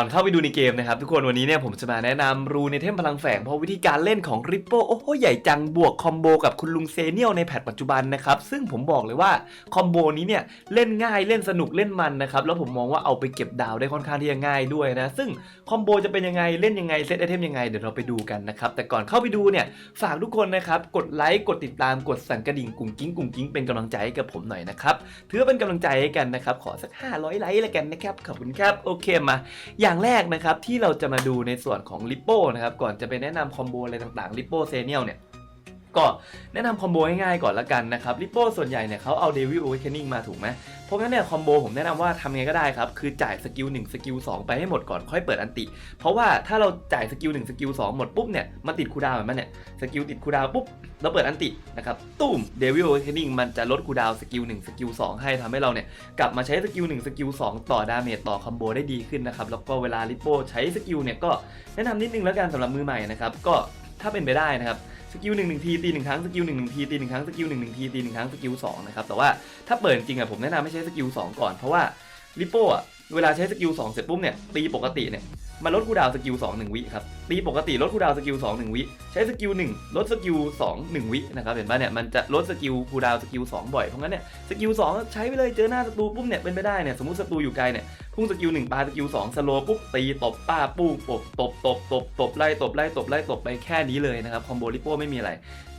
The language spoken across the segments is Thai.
ก่อนเข้าไปดูในเกมนะครับ ทุกคนวันนี้เนี่ยผมจะมาแนะนำรูในเทมพลังแฝงเพราะวิธีการเล่นของริปโปโอ้โหใหญ่จังบวกคอมโบกับคุณลุงเซเนียลในแพทปัจจุบันนะครับ ซึ่งผมบอกเลยว่าคอมโบนี้เนี่ยเล่นง่ายเล่นสนุกเล่นมันนะครับ แล้วผมมองว่าเอาไปเก็บดาวได้ค่อนข้างที่จะง่ายด้วยนะ ซึ่งคอมโบจะเป็นยังไงเล่นยังไงเซตไอเทมยังไงเดี๋ยวเราไปดูกันนะครับแต่ก่อนเข้าไปดูเนี่ยฝากทุกคนนะครับกดไลค์กดติดตามกดสั่นกระดิ่งกุ้งกิ้งกุ้งกิ้งเป็นกำลังใจให้กับผมหน่อยนะครับถือว่าเป็นกำลังใจให้กันนะครับขอสัก 500 ไลค์แล้วกันนะครับขอบคุณครับโอเคมาอยางแรกนะครับที่เราจะมาดูในส่วนของลิปโป้นะครับก่อนจะไปแนะนำคอมโบอะไรต่างๆลิปโป้เซเนียลเนี่ย ก็แนะนำคอมโบง่ายๆก่อนละกันนะครับลิโป้ส่วนใหญ่เนี่ยเขาเอาเดวิล a อ a เ e น i n g มาถูกไหมเพราะงั้นเนี่ยคอมโบผมแนะนำว่าทำไงก็ได้ครับ คือจ่ายสกิล1สกิล2ไปให้หมดก่อนค่อยเปิดอันติ เพราะว่าถ้าเราจ่ายสกิล1สกิล2หมดปุ๊บเนี่ยมาติดคูดาวเหมือนมันเนี่ยสกิลติดคูดาวปุ๊บแล้วเปิดอันตินะครับตุ้มเดวิล a อ a เ e น i n g มันจะลดคูดาวสกิล1สกิล2ให้ทำให้เราเนี่ยกลับมาใช้สกิล1สกิล2ต่อดาเมจต่อคอมโบได้ดีขึ้นนะครับแล้วก็เวลาลิโป้ใช้สกิลเนี่ยก็แนะนำนิดนึงแล้วกันสำหรับมือใหม่นะครับก็ ถ้าเป็นไปได้นะครับสกิลหนึ่งหนึ่งทีตีหนึ่งครั้งสกิลหนึ่งหนึ่งทีตีหนึ่งครั้งสกิลหนึ่งหนึ่งทีตีหนึ่งครั้งสกิลสองนะครับแต่ว่าถ้าเปิดจริงอะผมแนะนำให้ใช้สกิลสองก่อนเพราะว่าลิปโป้อะเวลาใช้สกิลสองเสร็จปุ๊บเนี่ยตีปกติเนี่ย มันลดคูดาวสกิลสองหนึ่งวิครับตีปกติลดคูดาวสกิลสองหนึ่งวิ ใช้สกิลหนึ่งลดสกิลสองหนึ่งวินะครับเห็นป่ะเนี่ยมันจะลดสกิลคูดาวสกิลสองบ่อยเพราะงั้นเนี่ยสกิลสองใช้ไปเลยเจอหน้าศัตรูปุ๊บเนี่ยเป็นไปได้เนี่ยสมมติศัตรูอยู่ไกลเนี่ยพุ่งสกิลหนึ่งปาสกิลสองสโลปุ๊บตีตบป้าปุ้งตบตบตบตบตบไล่ตบไล่ตบไล่ตบไปแค่นี้เลยนะครับคอมโบลิโป้ไม่มีอะไร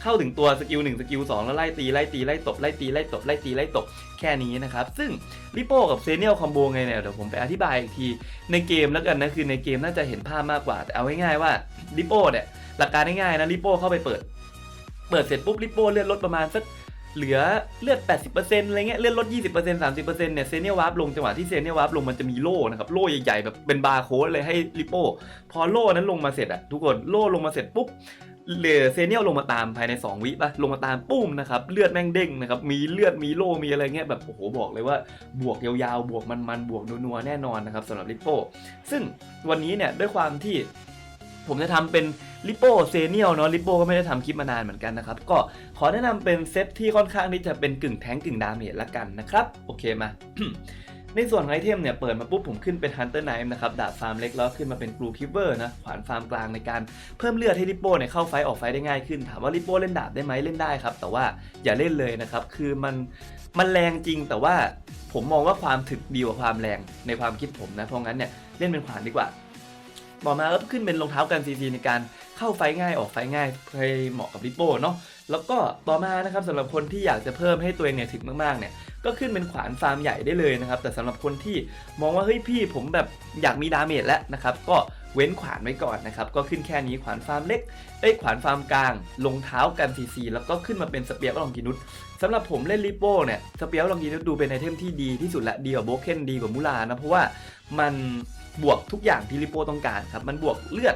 เข้าถึงตัวสกิลหนึ่งสกิลสองแล้วไล่ตีไล่ตีไล่ตบไล่ตีไล่ตบไล่ตีไล่ตบแค่นี้นะครับ ซึ่งลิโป้กับเซเนียลคอมโบไงเนี่ยเดี๋ยวผมไปอธิบายอีกทีในเกมแล้วกันนะคือในเกมน่าจะเห็นภาพมากกว่าแต่เอาง่ายๆว่าลิโป้เนี่ยหลักการง่ายๆนะลิโป้เข้าไปเปิด เปิดเสร็จปุ๊บลิโป้เลื่อนลดประมาณสักเหลือเลือด 80%อะไรเงี้ยเลื่อนลด 20% 30%เนี่ยเซเนียลวาร์ปลงจังหวะที่เซเนียลวาร์ปลงมันจะมีโล่นะครับโล่ใหญ่ๆแบบเป็นบาร์โค้ดเลยให้ลิโป้พอโล่นั้นลงมาเสร็จอะทุกคนโล่ลงมาเสร็จปุ๊บ เหลือเซเนียลลงมาตามภายใน 2 วิป่ะลงมาตามปุ้มนะครับเลือดแม่งเด้งนะครับมีเลือดมีโล่มีอะไรเงี้ยแบบโอ้โหบอกเลยว่าบวกยาวๆ บวกมันๆ บวกนัวๆ แน่นอนนะครับสำหรับลิปโป้ซึ่งวันนี้เนี่ยด้วยความที่ผมจะทำเป็นลิโป้เซเนียลเนาะลิโป้ก็ไม่ได้ทำคลิปมานานเหมือนกันนะครับ ก็ขอแนะนำเป็นเซตที่ค่อนข้างที่จะเป็นกึ่งแท้งกึ่งดาเมจละกันนะครับ โอเคมา ในส่วนของไอเทมเนี่ยเปิดมาปุ๊บผมขึ้นเป็น Hunter Knife นะครับดาบฟาร์มเล็กแล้วขึ้นมาเป็น Blue Kiver นะขวานฟาร์มกลางในการเพิ่มเลือดให้ลิโป้เนี่ยเข้าไฟออกไฟได้ง่ายขึ้น ถามว่าลิโป้เล่นดาบได้ไหมเล่นได้ครับ แต่ว่าอย่าเล่นเลยนะครับคือมันมันแรงจริงแต่ว่าผมมองว่าความถึกดีกว่าความแรงในความคิดผมนะเพราะงั้นเนี่ยเล่นเป็นขวานดีกว่าต่อมาก็ขึ้นเป็นรองเท้ากันซีซีในการเข้าไฟง่ายออกไฟง่ายให้เหมาะกับลิโป้เนาะ แล้วก็ต่อมานะครับสำหรับคนที่อยากจะเพิ่มให้ตัวเองเนี่ยถึงมากๆเนี่ยก็ขึ้นเป็นขวานฟาร์มใหญ่ได้เลยนะครับ แต่สำหรับคนที่มองว่าเฮ้ยพี่ผมแบบอยากมีดาเมจแล้วนะครับก็เว้นขวานไว้ก่อนนะครับก็ขึ้นแค่นี้ขวานฟาร์มเล็กเอ้ยขวานฟาร์มกลางรองเท้ากันซีซีแล้วก็ขึ้นมาเป็นสเปียร์ลองกินุสสำหรับผมเล่นลิโป้เนี่ยสเปียร์ลองกินุสดูเป็นไอเทมที่ดีที่สุดละดีกว่าโบเคนดีกว่ามูลานะเพราะว่ามันบวกทุกอย่างที่ลิโป้ต้องการครับมันบวกเลือด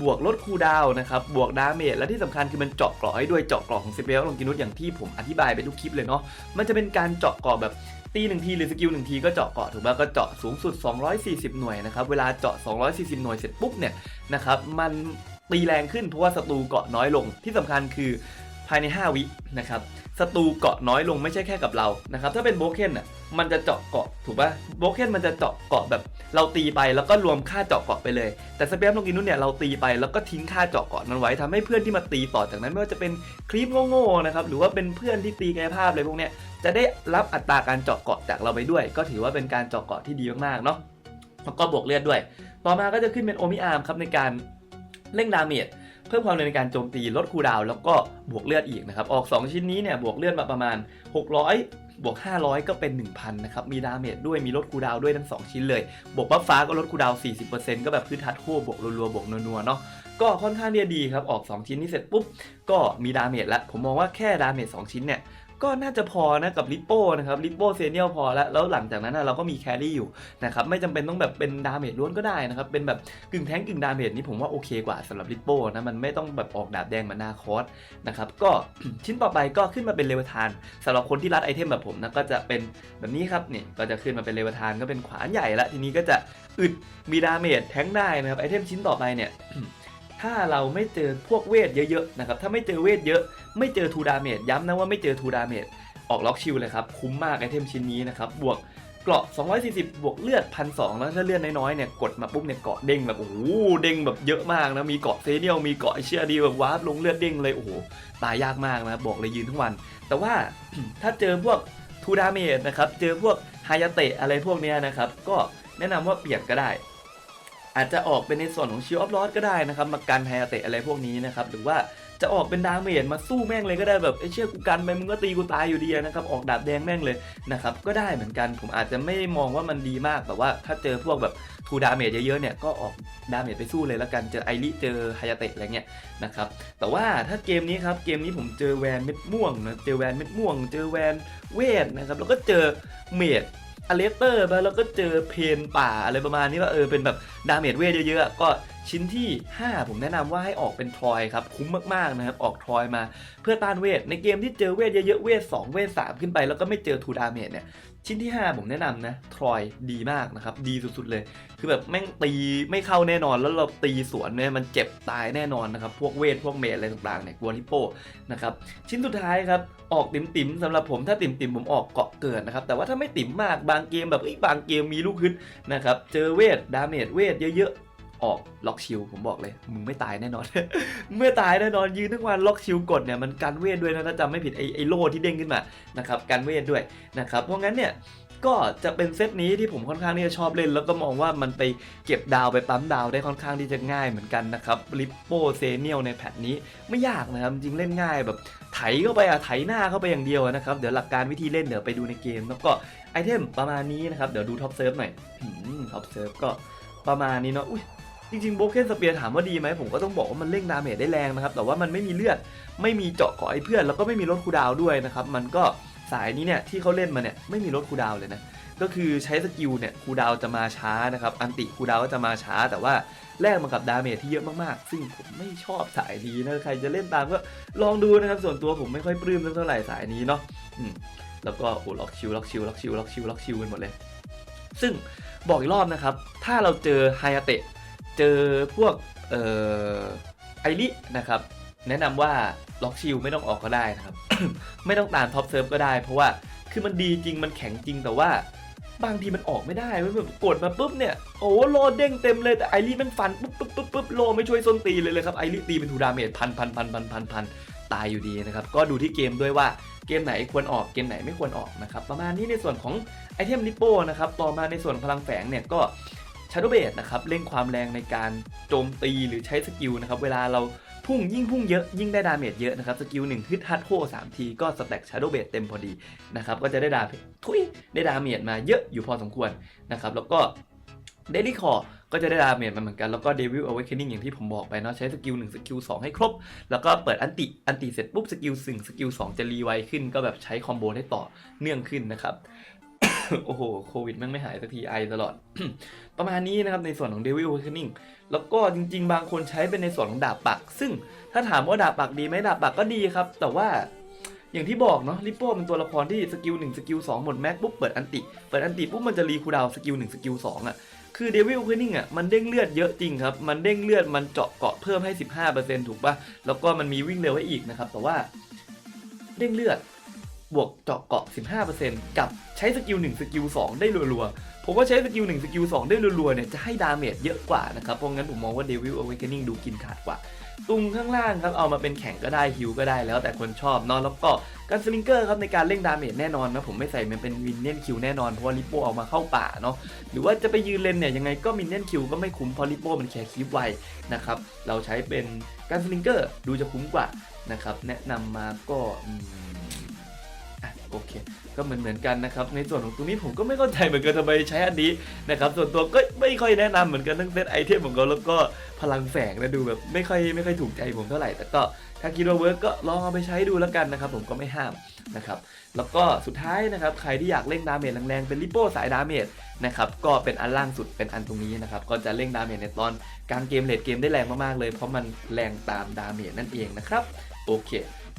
บวกลดคูดาวนะครับ บวกดาเมจ และที่สำคัญคือมันเจาะเกราะให้ด้วยเจาะเกราะของเซเปียลองกินุสอย่างที่ผมอธิบายไปทุกคลิปเลยเนาะ มันจะเป็นการเจาะเกราะแบบตีหนึ่งทีหรือสกิลหนึ่งทีก็เจาะเกราะถูกไหมก็เจาะสูงสุด 240 หน่วยนะครับ เวลาเจาะ 240 หน่วยเสร็จปุ๊บเนี่ยนะครับ มันตีแรงขึ้นเพราะว่าศัตรูเกาะน้อยลงที่สำคัญคือ ภายใน 5 วินะครับศัตรูเกาะน้อยลงไม่ใช่แค่กับเรานะครับถ้าเป็นโบเคนอะมันจะเจาะเกาะถูกป่ะโบเคนมันจะเจาะเกาะแบบ เราตีไปแล้วก็รวมค่าเจาะเกาะไปเลย แต่สเปียมลงกินุสเนี่ยเราตีไปแล้วก็ทิ้งค่าเจาะเกาะนั้นไว้ทำให้เพื่อนที่มาตีต่อจากนั้นไม่ว่าจะเป็นคลิปโง่ๆนะครับหรือว่าเป็นเพื่อนที่ตีกายภาพอะไรพวกเนี้ยจะได้รับอัตราการเจาะเกาะจากเราไปด้วย ก็ถือว่าเป็นการเจาะเกาะที่ดีมากๆเนาะแล้วก็บวกเลือดด้วย ต่อมาก็จะขึ้นเป็นโอมิอาร์มครับในการเร่งดาเมจ เพิ่มความเร็วในการโจมตีลดคูดาวแล้วก็บวกเลือดอีกนะครับออก 2 ชิ้นนี้เนี่ยบวกเลือดมาประมาณ 600 บวก 500 ก็เป็น 1,000 นะครับ มีดาเมจด้วยมีลดคูดาวด้วยทั้ง 2 ชิ้นเลย บวกบัฟฟ้าก็ลดคูดาวน์40%ก็แบบพื้นทัดคู่บวกรัวๆบวกนัวๆเนาะก็ค่อนข้างที่จะดีครับออก 2 ชิ้นนี้เสร็จปุ๊บก็มีดาเมจแล้วผมมองว่าแค่ดาเมจ2ชิ้นเนี่ย ก็น่าจะพอนะกับลิปโป้นะครับลิปโป้เซเนียลพอแล้วแล้วหลังจากนั้นนะเราก็มีแครี่อยู่นะครับไม่จำเป็นต้องแบบเป็นดาเมจล้วนก็ได้นะครับเป็นแบบกึ่งแท้งกึ่งดาเมจนี่ผมว่าโอเคกว่าสำหรับลิปโป้นะมันไม่ต้องแบบออกดาบแดงมาหน้าคอสนะครับก็ชิ้นต่อไปก็ขึ้นมาเป็นเลเวทานสำหรับคนที่รัดไอเทมแบบผมนะก็จะเป็นแบบนี้ครับนี่ก็จะขึ้นมาเป็นเลเวทานก็เป็นขวานใหญ่ละทีนี้ก็จะอึดมีดาเมจแทงได้นะครับไอเทมชิ้นต่อไปเนี่ย ถ้าเราไม่เจอพวกเวทเยอะๆนะครับถ้าไม่เจอเวทเยอะ ไม่เจอทูดาเมจย้ำนะว่าไม่เจอทูดาเมจออกล็อกชิลเลยครับคุ้มมากไอเทมชิ้นนี้นะครับบวกเกราะ 240 บวกเลือดพันสแล้วถ้าเลือดน้อยๆ เนี่ย กดมาปุ๊บเนี่ย เกาะเด้งแบบ โอ้โห เด้งแบบเยอะมากนะ มีเกาะเซเนียล มีเกาะไอเชียดีแบบวาร์ปลงเลือดเด้งเลย โอ้โห ตายยากมากนะ บอกเลยยืนทั้งวัน แต่ว่าถ้าเจอพวกทูดาเมจนะครับ เจอพวกไฮยาเตะอะไรพวกเนี้ยนะครับ ก็แนะนำว่าเปลี่ยนก็ได้ อาจจะออกเป็นในส่วนของชิลออฟลอสก็ได้นะครับมากันไฮยาเตะอะไรพวกนี้นะครับหรือว่าจะออกเป็นดาเมจมาสู้แม่งเลยก็ได้แบบไอ้เชี่ยกูกันไปมึงก็ตีกูตายอยู่ดีนะครับออกดาบแดงแม่งเลยนะครับก็ได้เหมือนกันผมอาจจะไม่มองว่ามันดีมากแต่ว่าถ้าเจอพวกแบบทูดาเมจเยอะๆเนี่ยก็ออกดาเมจไปสู้เลยแล้วกันเจอไอริเจอไฮยาเตะอะไรเงี้ยนะครับแต่ว่าถ้าเกมนี้ครับเกมนี้ผมเจอแวนเม็ดม่วงนะเจอแวนเม็ดม่วง เจอแวนเวทนะครับแล้วก็เจอเมด อเลสเตอร์มาแล้วก็เจอเพนป่าอะไรประมาณนี้ว่าเออเป็นแบบดาเมจเวทเยอะๆก็ชิ้นที่ 5 ผมแนะนำว่าให้ออกเป็นทรอยครับ คุ้มมากๆนะครับ ออกทรอยมาเพื่อต้านเวท ในเกมที่เจอเวทเยอะๆ เวท 2 เวท 3 ขึ้นไปแล้วก็ไม่เจอทูดาเมจเนี่ย ชิ้นที่ 5 ผมแนะนำนะ ทรอยดีมากนะครับ ดีสุดๆเลย คือแบบแม่งตีไม่เข้าแน่นอนแล้วเราตีสวนเนี่ยมันเจ็บตายแน่นอนนะครับ พวกเวท พวกเมจอะไรต่างๆเนี่ยกวนฮิปโปนะครับชิ้นสุดท้ายครับออกติ๋มๆสำหรับผมถ้าติ๋มๆผมออกเกาะเกิดนะครับแต่ว่าถ้าไม่ติ๋มมากบางเกมแบบอ้บางเกมมีลูกฮึดนะครับเจอเวทดาเมจเวทเยอะๆ ออกล็อกชิลผมบอกเลย มึงไม่ตายแน่นอนเมื่อตายแน่นอนยืนทั้งวันล็อกชิลกดเนี่ยมันกันเวทด้วยนะถ้าจำไม่ผิดไอไอโล่ที่เด้งขึ้นมานะครับกันเวทด้วยนะครับเพราะงั้นเนี่ยก็จะเป็นเซตนี้ที่ผมค่อนข้างที่จะชอบเล่น แล้วก็มองว่ามันไปเก็บดาวไปปั๊มดาวได้ค่อนข้างที่จะง่ายเหมือนกันนะครับลิปโปเซเนียลในแพทนี้ไม่ยากนะครับจริงเล่นง่ายแบบไถเข้าไปอะไถหน้าเข้าไปอย่างเดียวนะครับเดี๋ยวหลักการวิธีเล่นเดี๋ยวไปดูในเกม แล้วก็ไอเทมประมาณนี้นะครับเดี๋ยวดูท็อปเซิร์ฟหน่อยท็อปเซิร์ฟก็ประมาณนี้เนาะอุ้ย จริงๆโบเคนสเปียร์ถามว่าดีไหมผมก็ต้องบอกว่ามันเร่งดาเมจได้แรงนะครับ แต่ว่ามันไม่มีเลือด ไม่มีเจาะเกาะไอ้เพื่อน แล้วก็ไม่มีลดคูดาวด้วยนะครับ มันก็สายนี้เนี่ยที่เขาเล่นมาเนี่ยไม่มีลดคูดาวเลยนะ ก็คือใช้สกิลเนี่ยคูดาวจะมาช้านะครับ อันติคูดาวก็จะมาช้า แต่ว่าแลกมากับดาเมจที่เยอะมากๆ ซึ่งผมไม่ชอบสายนี้นะใครจะเล่นตามก็ลองดูนะครับ ส่วนตัวผมไม่ค่อยปลื้มเท่าไหร่สายนี้เนาะแล้วก็โอ้ล็อกชิลล็อกชิลล็อกชิลล็อกชิลล็อกชิลกันหมดเลย ซึ่งบอกอีกรอบนะครับ ถ้าเราเจอไฮอาเตะ เจอพวกเอ่อไอรินะครับ แนะนำว่าล็อกชิลไม่ต้องออกก็ได้นะครับ ไม่ต้องตามท็อปเซิร์ฟก็ได้ เพราะว่าคือมันดีจริงมันแข็งจริงแต่ว่าบางทีมันออกไม่ได้เว้ยแบบกดมาปุ๊บเนี่ยโอ้โหโลเด้งเต็มเลยแต่ไอริมันฟันปุ๊บปุ๊บปุ๊บปุ๊บโลไม่ช่วยส้นตีเลยเลยครับไอริตีเป็นทูดาเมจพันพันพันพันพันพันตายอยู่ดีนะครับ ก็ดูที่เกมด้วยว่าเกมไหนควรออกเกมไหนไม่ควรออกนะครับ ประมาณนี้ในส่วนของไอเทมลิปโป้นะครับต่อมาในส่วนพลังแฝงเนี่ยก็ ชาร์โดเบดนะครับเร่งความแรงในการโจมตีหรือใช้สกิลนะครับเวลาเราพุ่งยิ่งพุ่งเยอะยิ่งได้ดาเมจเยอะนะครับสกิลหนึ่งฮึดฮัดโฮสามทีก็สแต็กชาร์โดเบดเต็มพอดีนะครับก็จะได้ดาทุยได้ดาเมจมาเยอะอยู่พอสมควรนะครับแล้วก็เดลี่คอก็จะได้ดาเมจมาเหมือนกัน แล้วก็เดวิลเอเวคเ n นิ่งอย่างที่ผมบอกไปเนาะใช้สกิล1สกิล2ให้ครบ แล้วก็เปิดอันติ อันติเสร็จปุ๊บสกิล1สกิล2จะรีไวขึ้น ก็แบบใช้คอมโบได้ต่อเนื่องขึ้นนะครับ โอ้โห โควิดแม่งไม่หายสักทีไอตลอด ประมาณนี้นะครับในส่วนของ Devil Awakening แล้วก็จริง ๆ บางคนใช้เป็นในส่วนของดาบปัก ซึ่งถ้าถามว่าดาบปักดีไหมดาบปักก็ดีครับ แต่ว่าอย่างที่บอกเนาะลิปโป้เป็นตัวละครที่สกิล1สกิล2หมดแม็กปุ๊บเปิดอันติ เปิดอันติปุ๊บมันจะรีคูดาวสกิล1สกิล2อะคือ Devil Awakening อะมันเด้งเลือดเยอะจริงครับ มันเด้งเลือดมันเจาะเกาะเพิ่มให้ 15%ถูกปะแล้วก็มันมีวิ่งเร็วให้อีกนะครับ แต่ว่าเด้งเลือด บวกเจาะเกาะ 15%กับใช้สกิล1สกิล2ได้รัวๆ ผมว่าใช้สกิล1สกิล2ได้รัวๆเนี่ยจะให้ดาเมจเยอะกว่านะครับ เพราะงั้นผมมองว่า Devil Awakening ดูกินขาดกว่าตุงข้างล่างครับ เอามาเป็นแข่งก็ได้ฮิวก็ได้แล้วแต่คนชอบเนาะแล้วก็การสลิงเกอร์ครับในการเล่งดาเมจแน่นอนนะผมไม่ใส่มันเป็นมินเนี่ยนคิวแน่นอนเพราะว่าลิปโปเอามาเข้าป่าเนาะหรือว่าจะไปยืนเลนเนี่ยยังไงก็มินเนี่ยนคิวก็ไม่คุ้มเพราะลิปโปมันแค่คลิปไวนะครับเราใช้เป็นการสลิงเกอร์ดูจะคุ้มกว่านะครับแนะนำมาก็ โอเค ก็เหมือนเหมือนกันนะครับ ในส่วนของตรงนี้ผมก็ไม่เข้าใจเหมือนกันทำไมใช้อันนี้นะครับ ส่วนตัวก็ไม่ค่อยแนะนำเหมือนกันทั้งเซตไอเทมของเขาแล้วก็พลังแฝงนะดูแบบไม่ค่อยไม่ค่อยถูกใจผมเท่าไหร่ แต่ก็ถ้าคิดว่าเวิร์กก็ลองเอาไปใช้ดูแล้วกันนะครับ ผมก็ไม่ห้ามนะครับ แล้วก็สุดท้ายนะครับใครที่อยากเล่งดาเมจแรงๆเป็นลิโป้สายดาเมจนะครับก็เป็นอันล่างสุดเป็นอันตรงนี้นะครับก็จะเล่งดาเมจในตอนกลางเกมเลดเกมได้แรงมากๆเลยเพราะมันแรงตามดาเมจนั่นเองนะครับโอเค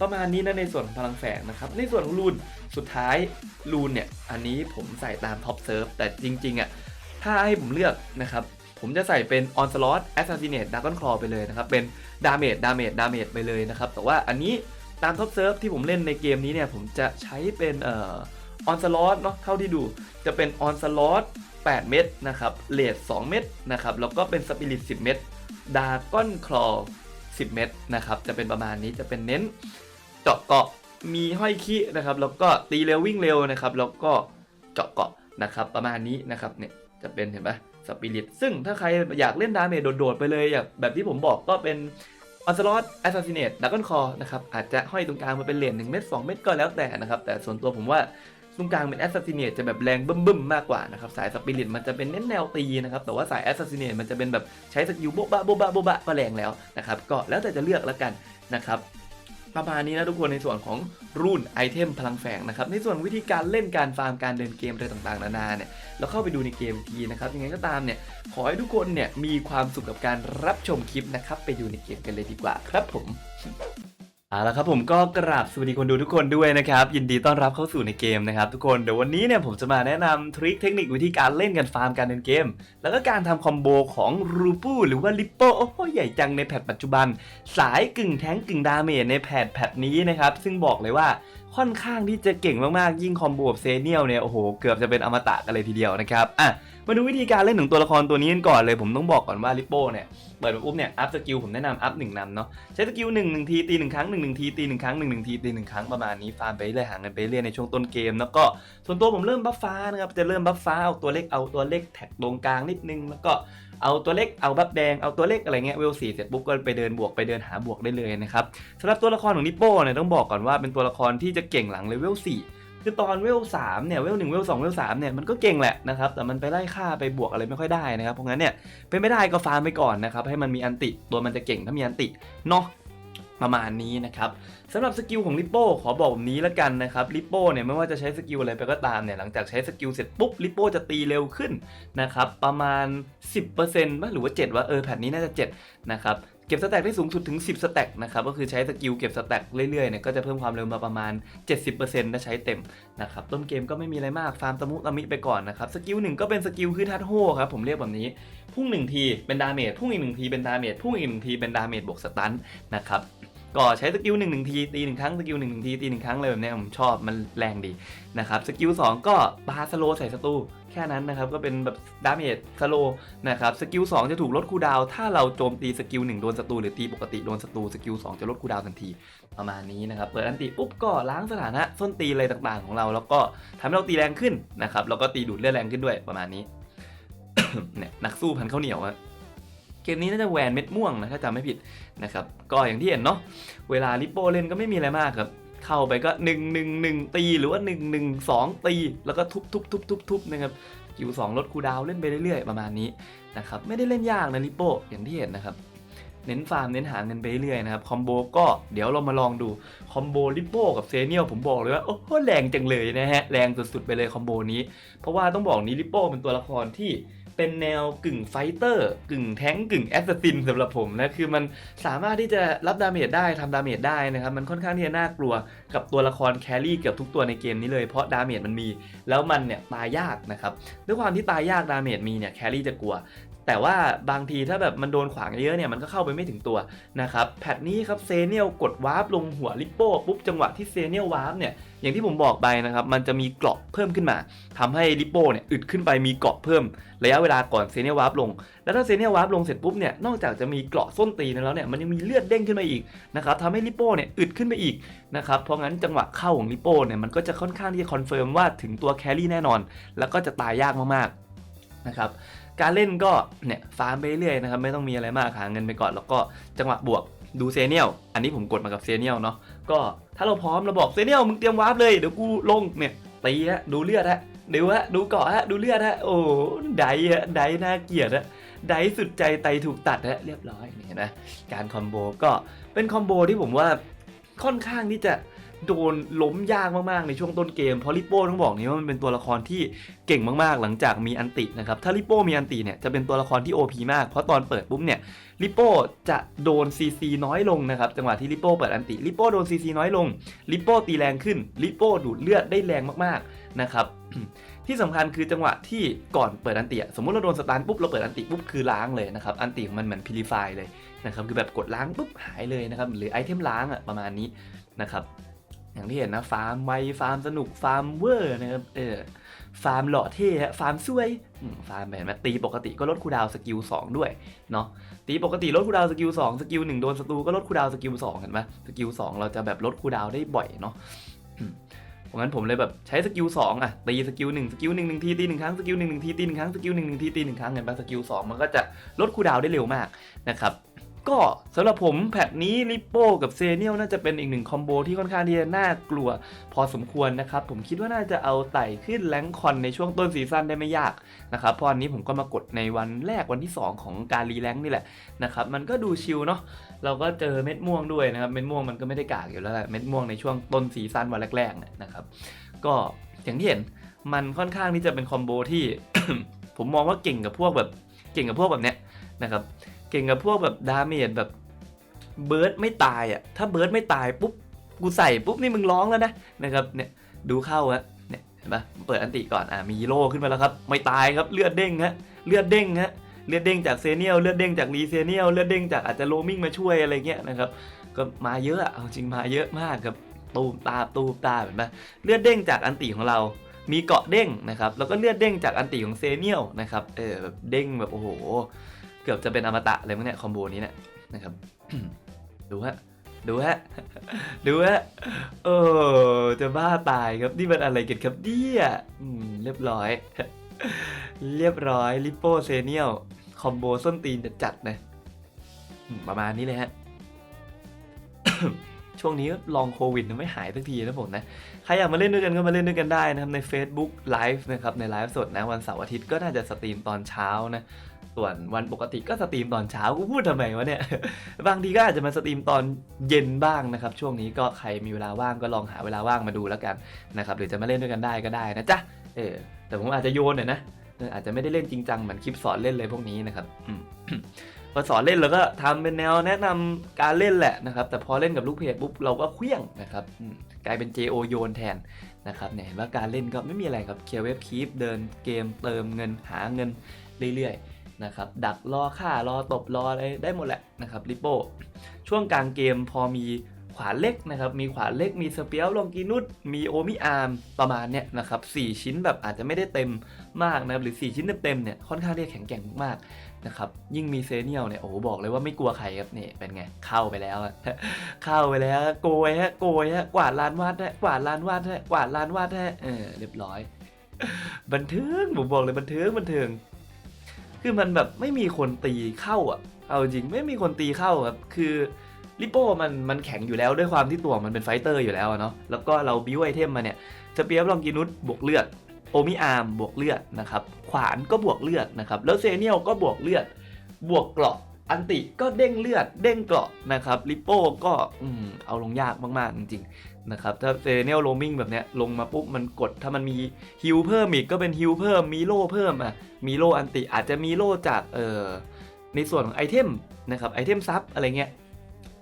ประมาณนี้นะในส่วนพลังแฝงนะครับ ในส่วนของรูนสุดท้ายรูนเนี่ยอันนี้ผมใส่ตามท็อปเซิร์ฟแต่จริงๆอะถ้าให้ผมเลือกนะครับผมจะใส่เป็น Onslaught Assassinate Dragon Claw ไปเลยนะครับ เป็นดาเมจดาเมจดาเมจไปเลยนะครับ แต่ว่าอันนี้ตามท็อปเซิร์ฟที่ผมเล่นในเกมนี้เนี่ย ผมจะใช้เป็นเอ่อออนสลอตเนาะเท่าที่ดูจะเป็นออนสลอต8 เม็ดนะครับเลด2เม็ดนะครับ แล้วก็เป็นสปิริต10 เม็ดดาก้อนคลอ 10 เม็ดนะครับ จะเป็นประมาณนี้จะเป็นเน้นเจาะเกาะมีห้อยขี้นะครับ แล้วก็ตีเร็ววิ่งเร็วนะครับ แล้วก็เจาะเกาะนะครับ ประมาณนี้นะครับเนี่ยจะเป็นเห็นไหมสปิริตซึ่งถ้าใครอยากเล่นดาเมจโดดๆไปเลยอยากแบบที่ผมบอกก็เป็นออนสลอตแอสซัสซิเนตดักกอนคอนะครับอาจจะห้อยตรงกลางมาเป็นเหรียญหนึ่งเม็ดสองเม็ดก็แล้วแต่นะครับ แต่ส่วนตัวผมว่า ตรงกลางเป็นแอสซัสซิเนตจะแบบแรงบึ้มๆมากกว่านะครับ สายสปิริตมันจะเป็นเน้นแนวตีนะครับ แต่ว่าสายแอสซัสซิเนตมันจะเป็นแบบใช้สกิลโบ๊ะบะโบ๊ะบะโบ๊ะบะก็แรงแล้วนะครับ ก็แล้วแต่จะเลือกแล้วกันนะครับประมาณนี้นะทุกคนในส่วนของรุ่นไอเทมพลังแฝงนะครับในส่วนวิธีการเล่นการฟาร์มการเดินเกมอะไรต่างๆนานาเนี่ยเราเข้าไปดูในเกมทีนะครับยังไงก็ตามเนี่ยขอให้ทุกคนเนี่ยมีความสุขกับการรับชมคลิปนะครับไปดูในเกมกันเลยดีกว่าครับผม เอาละครับผมก็กราบสวัสดีคนดูทุกคนด้วยนะครับ ยินดีต้อนรับเข้าสู่ในเกมนะครับทุกคนเดี๋ยววันนี้เนี่ยผมจะมาแนะนำทริคเทคนิควิธีการเล่นกันฟาร์มการเล่นเกม แล้วก็การทำคอมโบของรูปูหรือว่าลิปโปโอ้โหใหญ่จังในแพทปัจจุบัน สายกึ่งแท้งกึ่งดาเมจในแพทแพทนี้นะครับ ซึ่งบอกเลยว่า ค่อนข้างที่จะเก่งมากๆ ยิ่งคอมโบกับเซเนียลเนี่ยโอ้โหเกือบจะเป็นอมตะกันเลยทีเดียวนะครับอะมาดูวิธีการเล่นของตัวละครตัวนี้กันก่อนเลยผมต้องบอกก่อนว่าลิปโป้เนี่ยเปิดมาปุ๊บเนี่ยอัพสกิลผมแนะนำอัพหนึ่งนำเนาะใช้สกิลหนึ่งหนึ่งทีตีหนึ่งครั้งหนึ่งหนึ่งทีตีหนึ่งครั้งหนึ่งหนึ่งทีตีหนึ่งครั้งประมาณนี้ฟาร์มไปเรื่อยหาเงินไปเรื่อยในช่วงต้นเกมแล้วก็ส่วนตัวผมเริ่มบัฟฟ้านะครับจะเริ่มบัฟฟ้าเอาตัวเล็กเอาตัวเล็กแท็กตรงกลางนิดนึงแล้วก็ เอาตัวเล็กเอาบัฟแดงเอาตัวเล็กอะไรเงี้ยเวลสี่เสร็จปุ๊บก็ไปเดินบวกไปเดินหาบวกได้เลยนะครับสำหรับตัวละครของนิโป้เนี่ยต้องบอกก่อนว่าเป็นตัวละครที่จะเก่งหลังเลเวลสี่คือตอนเวลสามเนี่ยเวลหนึ่งเวลสองเวลสามเนี่ยมันก็เก่งแหละนะครับแต่มันไปไล่ฆ่าไปบวกอะไรไม่ค่อยได้นะครับเพราะงั้นเนี่ยเป็นไม่ได้ก็ฟาร์มไปก่อนนะครับให้มันมีอันติตัวมันจะเก่งถ้ามีอันติเนาะ ประมาณนี้นะครับสำหรับสกิลของลิปโป้ขอบอกแบบนี้แล้วกันนะครับลิปโป้เนี่ยไม่ว่าจะใช้สกิลอะไรไปก็ตามเนี่ยหลังจากใช้สกิลเสร็จปุ๊บลิปโป้จะตีเร็วขึ้นนะครับประมาณ 10%ป่ะหรือว่า7ว่าเออแผ่นนี้น่าจะ7นะครับ ก็บสแต็กได้สูงสุดถึง 10 สแต็กนะครับก็คือใช้สกิลเก็บสแต็กเรื่อยๆเนี่ยก็จะเพิ่มความเร็วมาประมาณ 70%ถ้าใช้เต็มนะครับต้นเกมก็ไม่มีอะไรมากฟาร์มตะมุตะมิไปก่อนนะครับสกิลหนึ่งก็เป็นสกิลคือทัดโฮครับผมเรียกแบบนี้พุ่งหนึ่งทีเป็นดาเมจพุ่งอีกหนึ่งทีเป็นดาเมจพุ่งอีกหนึ่งทีเป็นดาเมจบวกสตันนะครับ ก็ใช้สกิลหนึ่งหนึ่งทีตีหนึ่งครั้งสกิลหนึ่งหนึ่งทีตีหนึ่งครั้งเลยแบบเนี้ยผมชอบมันแรงดีนะครับสกิลสองก็ปาสโลใส่ศัตรูแค่นั้นนะครับก็เป็นแบบดาเมจสโลนะครับสกิลสองจะถูกลดคูดาวถ้าเราโจมตีสกิลหนึ่งโดนศัตรูหรือตีปกติโดนศัตรูสกิลสองจะลดคูดาวทันทีประมาณนี้นะครับเปิดอันติปุ๊บก็ล้างสถานะส้นตีอะไรต่างๆของเรา แล้วก็ทำให้เราตีแรงขึ้นนะครับแล้วก็ตีดูดเลือดแรงขึ้นด้วยประมาณนี้เนี่ยนักสู้พันข้าวเหนียวอะเกมนี้น่าจะแหวนเม็ดม่วงนะถ้าจำไม่ผิด นะครับก็อย่างที่เห็นเนาะเวลาลิปโปเล่นก็ไม่มีอะไรมากครับ เข้าไปก็ 1 1 1 ตีหรือว่า 1 1 2 ตี แล้วก็ทุบทุบทุบทุบทุบนะครับคิวสองลดคูดาวเล่นไปเรื่อยๆ ประมาณนี้นะครับไม่ได้เล่นยากนะลิปโปอย่างที่เห็นนะครับเน้นฟาร์มเน้นหาเงินไปเรื่อยนะครับคอมโบก็เดี๋ยวเรามาลองดูคอมโบลิปโป้กับเซเนียลผมบอกเลยว่าโอ้โหแรงจังเลยนะฮะแรงสุดๆไปเลยคอมโบนี้ เพราะว่าต้องบอกนี้ลิปโป้เป็นตัวละครที่ เป็นแนวกึ่งไฟเตอร์ กึ่งแท้งกึ่งแอสซัสซินสำหรับผมนะคือมันสามารถที่จะรับดาเมจได้ทำดาเมจได้นะครับ มันค่อนข้างที่จะน่ากลัวกับตัวละครแครี่เกือบทุกตัวในเกมนี้เลยเพราะดาเมจมันมี แล้วมันเนี่ยตายยากนะครับด้วยความที่ตายยากดาเมจมีเนี่ยแครี่จะกลัว แต่ว่าบางทีถ้าแบบมันโดนขวางเยอะเนี่ยมันก็เข้าไปไม่ถึงตัวนะครับแพทนี้ครับเซเนียลกดวาร์ปลงหัวลิปโป้ปุ๊บจังหวะที่เซเนียลวาร์ปเนี่ยอย่างที่ผมบอกไปนะครับมันจะมีเกราะเพิ่มขึ้นมาทำให้ลิปโป้เนี่ยอึดขึ้นไปมีเกราะเพิ่ม ระยะเวลาก่อนเซเนียลวาร์ปลง แล้วถ้าเซเนียลวาร์ปลงเสร็จปุ๊บเนี่ยนอกจากจะมีเกราะส้นตีนแล้วเนี่ยมันยังมีเลือดเด้งขึ้นมาอีกนะครับทำให้ลิปโป้เนี่ยอึดขึ้นไปอีกนะครับเพราะงั้นจังหวะเข้าของลิปโป้เนี่ยมันก็จะค่อนข้างที่จะคอนเฟิร์มว่าถึงตัวแครี่แน่นอน แล้วก็จะตายยากมากๆนะครับ การเล่นก็เนี่ยฟาร์มไปเรื่อยนะครับไม่ต้องมีอะไรมากหาเงินไปก่อนแล้วก็จังหวะบวกดูเซเนียลอันนี้ผมกดมากับเซเนียลเนาะก็ถ้าเราพร้อมเราบอกเซเนียลมึงเตรียมวาร์ปเลยเดี๋ยวกูลงเนี่ยตีฮะดูเลือดฮะดูฮะดูเกาะฮะดูเลือดฮะโอ้ไดฮะไดน่าเกลียดฮะไดสุดใจไตถูกตัดฮะเรียบร้อยนี่เห็นไหมการคอมโบก็เป็นคอมโบที่ผมว่าค่อนข้างที่จะ โดนล้มยากมาก ๆ ในช่วงต้นเกม เพราะลิปโป้ต้องบอกนี้ว่ามันเป็นตัวละครที่เก่งมาก ๆ หลังจากมีอันตินะครับ ถ้าลิโป้มีอันติเนี่ยจะเป็นตัวละครที่ OP มาก เพราะตอนเปิดปุ๊บเนี่ยลิโป้จะโดน CC น้อยลงนะครับ จังหวะที่ลิโป้เปิดอันติลิโป้โดน CC น้อยลงลิโป้ตีแรงขึ้นลิโป้ดูดเลือดได้แรงมาก ๆ นะครับที่สำคัญคือจังหวะที่ก่อนเปิดอันติสมมติเราโดนสตาร์ปุ๊บเราเปิดอันติปุ๊บคือล้างเลยนะครับอันติของมันเหมือนพิลิฟายเลยนะครับคือแบบกดล้างปุ๊บหายเลยนะครับหรือไอเทมล้างอะประมาณนี้นะครับ อย่างที่เห็นนะฟาร์มไวฟาร์มสนุกฟาร์มเวอร์นะครับเออฟาร์มหล่อเท่ฮะฟาร์มสวยฟาร์มแบบมาตีปกติก็ลดคูดาวสกิล2ด้วยเนาะตีปกติลดคูดาวสกิล2สกิล1โดนศัตรูก็ลดคูดาวสกิล2เห็นไหมสกิล2เราจะแบบลดคูดาวได้บ่อยเนาะเพราะงั้นผมเลยแบบใช้สกิล2อะตีสกิล1สกิล1 1ทีตี1ครั้งสกิล1 1ทีตี1ครั้งสกิล1 1ทีตี1ครั้งเห็นปะสกิล2มันก็จะลดคูดาวได้เร็วมากนะครับ ก็สำหรับผมแพทนี้ลิปโป้กับเซเนียลน่าจะเป็นอีกหนึ่งคอมโบที่ค่อนข้างที่จะน่ากลัว พอสมควรนะครับ ผมคิดว่าน่าจะเอาไต่ขึ้นแรงคอนในช่วงต้นซีซั่นได้ไม่ยากนะครับเพราะอันนี้ผมก็มากดในวันแรกวันที่ 2 ของการรีแรงนี่แหละนะครับมันก็ดูชิลเนาะเราก็เจอเม็ดม่วงด้วยนะครับเม็ดม่วงมันก็ไม่ได้กากอยู่แล้วแหละเม็ดม่วงในช่วงต้นซีซั่นวันแรกๆเนี่ยนะครับก็อย่างที่เห็นมันค่อนข้างที่จะเป็นคอมโบที่ ผมมองว่าเก่งกับพวกแบบเก่งกับพวกแบบเนี้ยนะครับ เก่งกับพวกแบบดาเมจแบบเบิร์ดไม่ตายอะ ถ้าเบิร์ดไม่ตายปุ๊บ กูใส่ปุ๊บนี่มึงร้องแล้วนะนะครับเนี่ยดูเข้าฮะเนี่ยเห็นปะเปิดอันติก่อนอะมีฮีโร่ขึ้นมาแล้วครับ ไม่ตายครับเลือดเด้งฮะเลือดเด้งฮะเลือดเด้งจากเซเนียลเลือดเด้งจากรีเซเนียลเลือดเด้งจากอาจจะโรมิงมาช่วยอะไรเงี้ยนะครับก็มาเยอะอะเอาจริงมาเยอะมากครับตูมตาตูมตาเห็นปะเลือดเด้งจากอันติของเรา มีเกาะเด้งนะครับแล้วก็เลือดเด้งจากอันติของเซเนียลนะครับเออแบบเด้งแบบโอ้โห เกือบจะเป็นอมตะเลยมั้งเนี่ยคอมโบนี้เนี่ยนะครับดูฮะดูฮะดูฮะเออจะบ้าตายครับนี่มันอะไรกันครับเนี่ยเรียบร้อย เรียบร้อยลิปโปเซเนียลคอมโบส้นตีนจัดๆนะประมาณนี้เลยฮะช่วงนี้ลองโควิดยังไม่หายสักทีนะผมนะ ใครอยากมาเล่นด้วยกันก็มาเล่นด้วยกันได้นะครับ ใน Facebook Live นะครับ ในไลฟ์สดนะ วันเสาร์อาทิตย์ก็น่าจะสตรีมตอนเช้านะ ส่วนวันปกติก็สตรีมตอนเช้ากูพูดทำไมวะเนี่ย บางทีก็อาจจะมาสตรีมตอนเย็นบ้างนะครับ ช่วงนี้ก็ใครมีเวลาว่างก็ลองหาเวลาว่างมาดูแล้วกันนะครับหรือจะมาเล่นด้วยกันได้ก็ได้นะจ๊ะเออแต่ผมอาจจะโยนหน่อยนะอาจจะไม่ได้เล่นจริงจังเหมือนคลิปสอนเล่นเลยพวกนี้นะครับพอสอนเล่นเราก็ทำเป็นแนวแนะนำการเล่นแหละนะครับ แต่พอเล่นกับลูกเพจปุ๊บเราก็เคลี้ยงนะครับกลายเป็น JO โยนแทนนะครับเนี่ยเห็นว่าการเล่นก็ไม่มีอะไรครับเคลียร์เว็บคีปเดินเกมเติมเงินหาเงินเรื่อยๆ นะครับดักรอฆ่ารอตบรออะไรได้หมดแหละนะครับริโป้ช่วงกลางเกมพอมีขวานเล็กนะครับมีขวานเล็กมีสเปียลลองกินุสมีโอมิอาร์มประมาณเนี้ยนะครับสี่ชิ้นแบบอาจจะไม่ได้เต็มมากนะครับหรือ 4 ชิ้นเต็มๆเนี่ยค่อนข้างที่จะแข็งแกร่งมากๆนะครับยิ่งมีเซเนียลเนี่ยโอ้บอกเลยว่าไม่กลัวใครครับนี่เป็นไงเข้าไปแล้ว เข้าไปแล้วโกยฮะโกยฮะกวาดลานวาดฮะกวาดลานวาดฮะกวาดลานวาดฮะเออเรียบร้อย บันเทิงผมบอกเลยบันเทิงบันเทิง คือมันแบบไม่มีคนตีเข้าอะ เอาจริงไม่มีคนตีเข้าครับ คือลิโป้มันมันแข็งอยู่แล้วด้วยความที่ตัวมันเป็นไฟเตอร์อยู่แล้วเนาะ แล้วก็เราบิวไอเทมมาเนี่ยสเปียร์ลองกินุสบวกเลือด โอมิอาร์มบวกเลือดนะครับ ขวานก็บวกเลือดนะครับ แล้วเซเนียลก็บวกเลือด บวกเกราะ อันติก็เด้งเลือด เด้งเกราะนะครับ ลิโป้ก็อืมเอาลงยากมากๆจริง นะครับถ้าเซเนียลโรมิงแบบเนี้ยลงมาปุ๊บมันกดถ้ามันมีฮิลเพิ่มอีกก็เป็นฮิลเพิ่มมีโล่เพิ่มอะมีโล่อันติอาจจะมีโล่จากเอ่อในส่วนของไอเทมนะครับไอเทมซับอะไรเงี้ย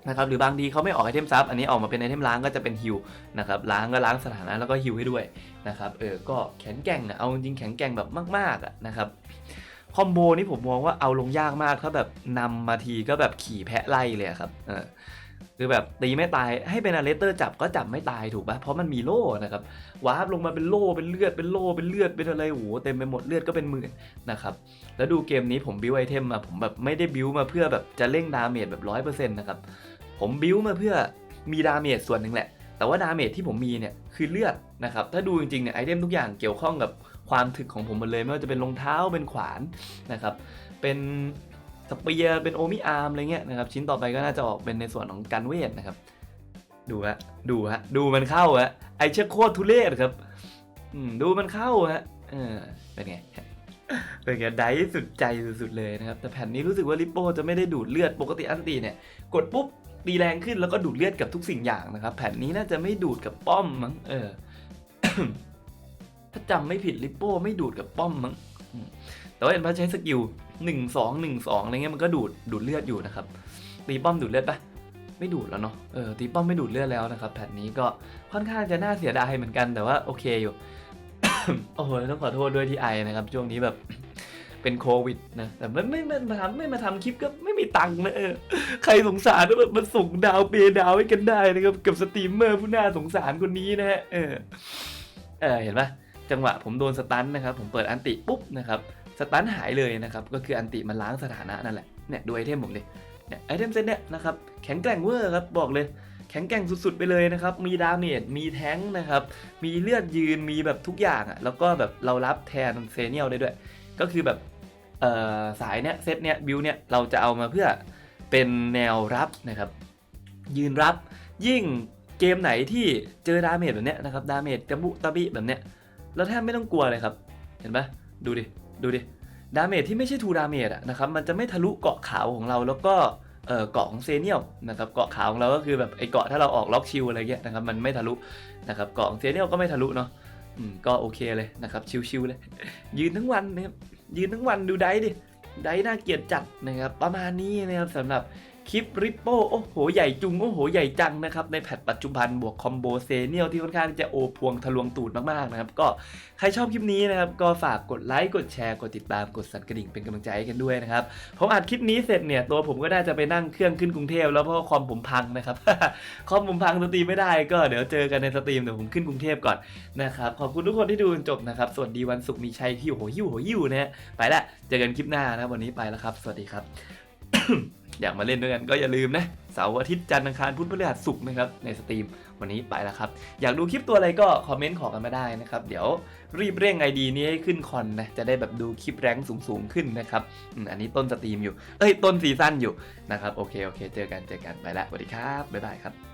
นะครับหรือบางทีเขาไม่ออกไอเทมซับอันนี้ออกมาเป็นไอเทมล้างก็จะเป็นฮิลนะครับล้างก็ล้างสถานะแล้วก็ฮิลให้ด้วยนะครับเออก็แข็งแกร่งอะเอาจริงแข็งแกร่งแบบมากๆอะนะครับคอมโบนี้ผมมองว่าเอาลงยากมากถ้าแบบนำมาทีก็แบบขี่แพะไล่เลยครับเออ คือแบบตีไม่ตายให้เป็นอาเลเตอร์จับก็จับไม่ตายถูกปะเพราะมันมีโล่นะครับวาร์ปลงมาเป็นโล่เป็นเลือดเป็นโล่เป็นเลือดเป็นอะไรโอ้โหเต็มไปหมดเลือดก็เป็นหมื่นนะครับแล้วดูเกมนี้ผมบิวไอเทมมาผมแบบไม่ได้บิวมาเพื่อแบบจะเร่งดาเมจแบบร้อยเปอร์เซ็นต์นะครับผมบิวมาเพื่อมีดาเมจส่วนหนึ่งแหละ แต่ว่าดาเมจที่ผมมีเนี่ยคือเลือดนะครับถ้าดูจริงๆเนี่ยไอเทมทุกอย่างเกี่ยวข้องกับความถึกของผมหมดเลยไม่ว่าจะเป็นรองเท้าเป็นขวานนะครับเป็น สเปียร์เป็นโอมิอาร์มอะไรเงี้ยนะครับชิ้นต่อไปก็น่าจะออกเป็นในส่วนของการเวทนะครับ ดูฮะดูฮะดูมันเข้าฮะไอเชือกโคตรทุเรศครับอืมดูมันเข้าฮะเออเป็นไงเป็นไงไดสุดใจสุดๆเลยนะครับ แต่แผ่นนี้รู้สึกว่าลิปโปจะไม่ได้ดูดเลือดปกติอันตีเนี่ย กดปุ๊บตีแรงขึ้นแล้วก็ดูดเลือดกับทุกสิ่งอย่างนะครับ แผ่นนี้น่าจะไม่ดูดกับป้อมมั้งเออถ้าจำไม่ผิดลิปโป้ไม่ดูดกับป้อมมั้งแต่ว่าเห็นพอใช้สกิล หนึ่งสองหนึ่งสองอะไรเงี้ยมันก็ดูดดูดเลือดอยู่นะครับตีป้อมดูดเลือดปะไม่ดูดแล้วเนาะเออตีป้อมไม่ดูดเลือดแล้วนะครับแผ่นนี้ก็ค่อนข้างจะน่าเสียดายเหมือนกันแต่ว่าโอเคอยู่โอ้โหต้องขอโทษด้วยที่ไอนะครับ ช่วงนี้แบบเป็นโควิดนะแต่ไม่ไม่มาทำไม่มาทำคลิปก็ไม่มีตังค์นะเออใครสงสารก็แบบมาส่งดาวเปย์ดาวให้กันได้นะครับกับสตรีมเมอร์ผู้น่าสงสารคนนี้นะฮะเออเออเห็นปะจังหวะผมโดนสตันนะครับ ผมเปิดอันติปุ๊บนะครับ สตันหายเลยนะครับก็คืออันติมันล้างสถานะนั่นแหละเนี่ยดูไอเทมผมดิเนี่ยไอเทมเซตเนี่ยนะครับแข็งแกร่งเวอร์ครับบอกเลยแข็งแกร่งสุดๆไปเลยนะครับ มีดาเมจ มีแท้งนะครับ มีเลือดยืน มีแบบทุกอย่างอะ่ะ แล้วก็แบบเรารับแทนเซเนียลได้ด้วย ก็คือแบบสายเนี้ยเซตเนี้ยบิวเนี้ยเราจะเอามาเพื่อเป็นแนวรับนะครับ ยืนรับ ยิ่งเกมไหนที่เจอดาเมจแบบเนี้ยนะครับ ดาเมจตะบุตะบิแบบเนี้ย เราแทบไม่ต้องกลัวเลยครับ เห็นปะดูดิ ดูดิ ดาเมจที่ไม่ใช่ทูดาเมจอะนะครับ มันจะไม่ทะลุเกาะขาวของเราแล้วก็เกาะของเซเนียลนะครับ เกาะขาวของเราก็คือแบบไอเกาะถ้าเราออกล็อกชิลอะไรเงี้ยนะครับ มันไม่ทะลุนะครับ เกาะของเซเนียลก็ไม่ทะลุเนาะอืมก็โอเคเลยนะครับ ชิลๆเลย ยืนทั้งวันนะครับ ยืนทั้งวันดูได้ดิ ได้น่าเกลียดจัดนะครับ ประมาณนี้นะครับสำหรับ คลิปริปโป้โอ้โห ใหญ่จุง โอ้โห ใหญ่จังนะครับ ในแพทปัจจุบันบวกคอมโบเซเนียลที่ค่อนข้างจะโอพวงทะลวงตูดมากๆนะครับ ก็ใครชอบคลิปนี้นะครับ ก็ฝากกดไลค์ กดแชร์ กดติดตาม กดสั่นกระดิ่งเป็นกำลังใจให้กันด้วยนะครับ ผมอัดคลิปนี้เสร็จเนี่ย ตัวผมก็น่าจะไปนั่งเครื่องขึ้นกรุงเทพแล้วเพราะว่าคอมผมพังนะครับ คอมผมพังสตรีมไม่ได้ก็เดี๋ยวเจอกันในสตรีมเดี๋ยวผมขึ้นกรุงเทพก่อนนะครับ ขอบคุณทุกคนที่ดูจนจบนะครับ สวัสดีวันศุกร์มีชัยหิวโหหิวโหหิวนะฮะไปละ เจอกันคลิปหน้านะวันนี้ไปแล้วครับ สวัสดีครับ อยากมาเล่นด้วยกันก็อย่าลืมนะเสาร์อาทิตย์จันทร์อังคารพุธพฤหัสศุกร์นะครับในสตรีมวันนี้ไปแล้วครับ อยากดูคลิปตัวอะไรก็คอมเมนต์ขอกันมาได้นะครับ เดี๋ยวรีบเร่งไอดีนี้ให้ขึ้นคอนนะจะได้แบบดูคลิปแรงสูงสูงๆขึ้นนะครับอันนี้ต้นสตรีมอยู่เอ้ยต้นซีซั่นอยู่นะครับโอเคโอเค เจอกันเจอกันไปละสวัสดีครับบ๊ายบายครับ